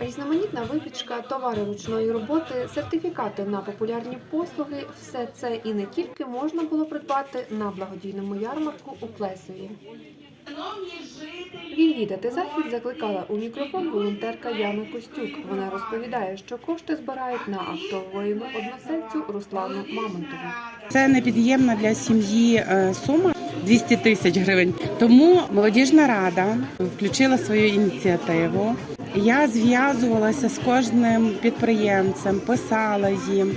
Різноманітна випічка, товари ручної роботи, сертифікати на популярні послуги все це і не тільки можна було придбати на благодійному ярмарку у Плесові. Відвідати захід закликала у мікрофон волонтерка Яна Костюк. Вона розповідає, що кошти збирають на авто воїну односельцю Руслану Мамонтову. Це непід'ємна для сім'ї е, сума 200 тисяч гривень. Тому молодіжна рада включила свою ініціативу. Я зв'язувалася з кожним підприємцем, писала їм.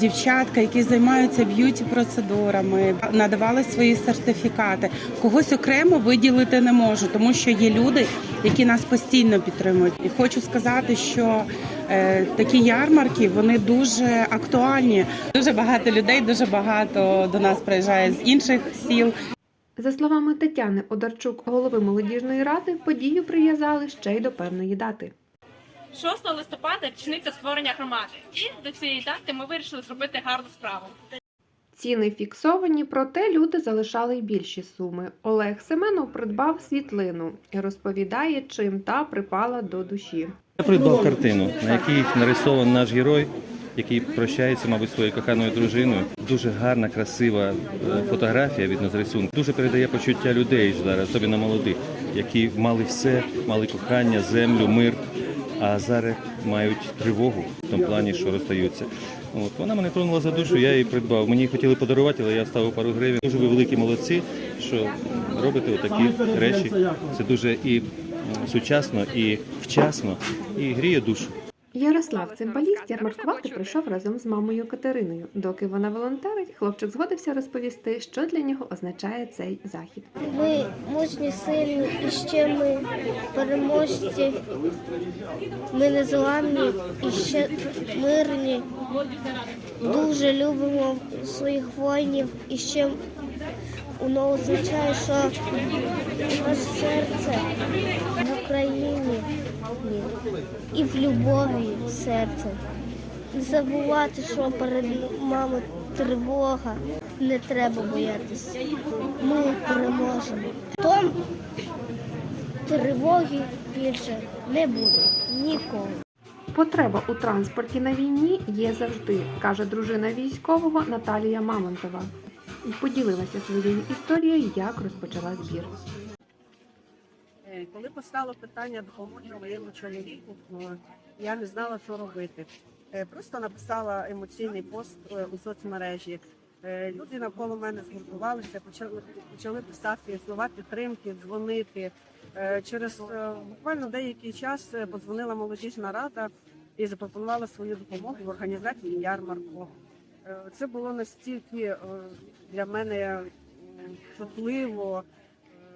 Дівчатка, які займаються б'юті процедурами, надавали свої сертифікати. Когось окремо виділити не можу, тому що є люди, які нас постійно підтримують. І хочу сказати, що е, такі ярмарки вони дуже актуальні. Дуже багато людей, дуже багато до нас приїжджає з інших сіл. За словами Тетяни Одарчук, голови молодіжної ради, подію прив'язали ще й до певної дати. 6 листопада річниця створення громади. І до цієї дати ми вирішили зробити гарну справу. Ціни фіксовані, проте люди залишали й більші суми. Олег Семенов придбав світлину і розповідає, чим та припала до душі. Я придбав картину, на якій нарисований наш герой, який прощається, мабуть, своєю коханою дружиною. Дуже гарна, красива е, фотографія від нас рисунку. Дуже передає почуття людей зараз, особливо молодих, які мали все, мали кохання, землю, мир, а зараз мають тривогу в тому плані, що розстаються. От вона мене тронула за душу, я її придбав. Мені хотіли подарувати, але я ставив пару гривень. Дуже ви великі молодці, що робите отакі речі. Це дуже і сучасно, і вчасно, і гріє душу. Ярослав Цимбаліст ярмаркувати прийшов разом з мамою Катериною. Доки вона волонтерить, хлопчик згодився розповісти, що для нього означає цей захід. Ми мужні, сильні, і ще ми переможці. Ми незламні і ще мирні. Дуже любимо своїх воїнів і ще воно означає, що наше серце в Україні і в любові серце. Забувати, що перед нами тривога. Не треба боятися. Ми переможемо. Том тривоги більше не буде ніколи. Потреба у транспорті на війні є завжди, каже дружина військового Наталія Мамонтова. І поділилася своєю історією, як розпочала збір. Е, Коли постало питання допомоги моєму чоловіку, я не знала, що робити. Е, Просто написала емоційний пост е, у соцмережі. Люди навколо мене згуртувалися, почали, почали писати слова підтримки, дзвонити. Через буквально деякий час подзвонила молодіжна рада і запропонувала свою допомогу в організації ярмарку. Е, Це було настільки е, для мене чутливо,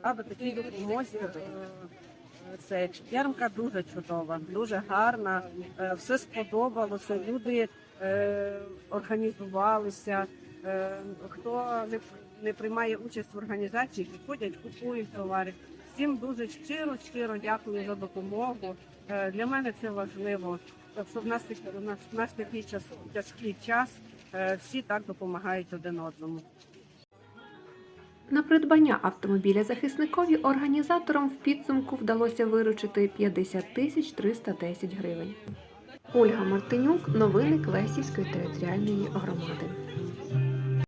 аби такій допомозі. е, Це ярмарка дуже чудова, дуже гарна. е, Все сподобалося. Люди е, організувалися. Е, Хто не, приймає участь в організації, підходять, купують товари. Всім дуже щиро, щиро дякую за допомогу. Е, Для мене це важливо, щоб в нас такий- наш, такий час, тяжкий час е, всі так допомагають один одному. На придбання автомобіля захисникові організаторам в підсумку вдалося виручити 50 тисяч 310 гривень. Ольга Мартинюк, новини Клесівської територіальної громади.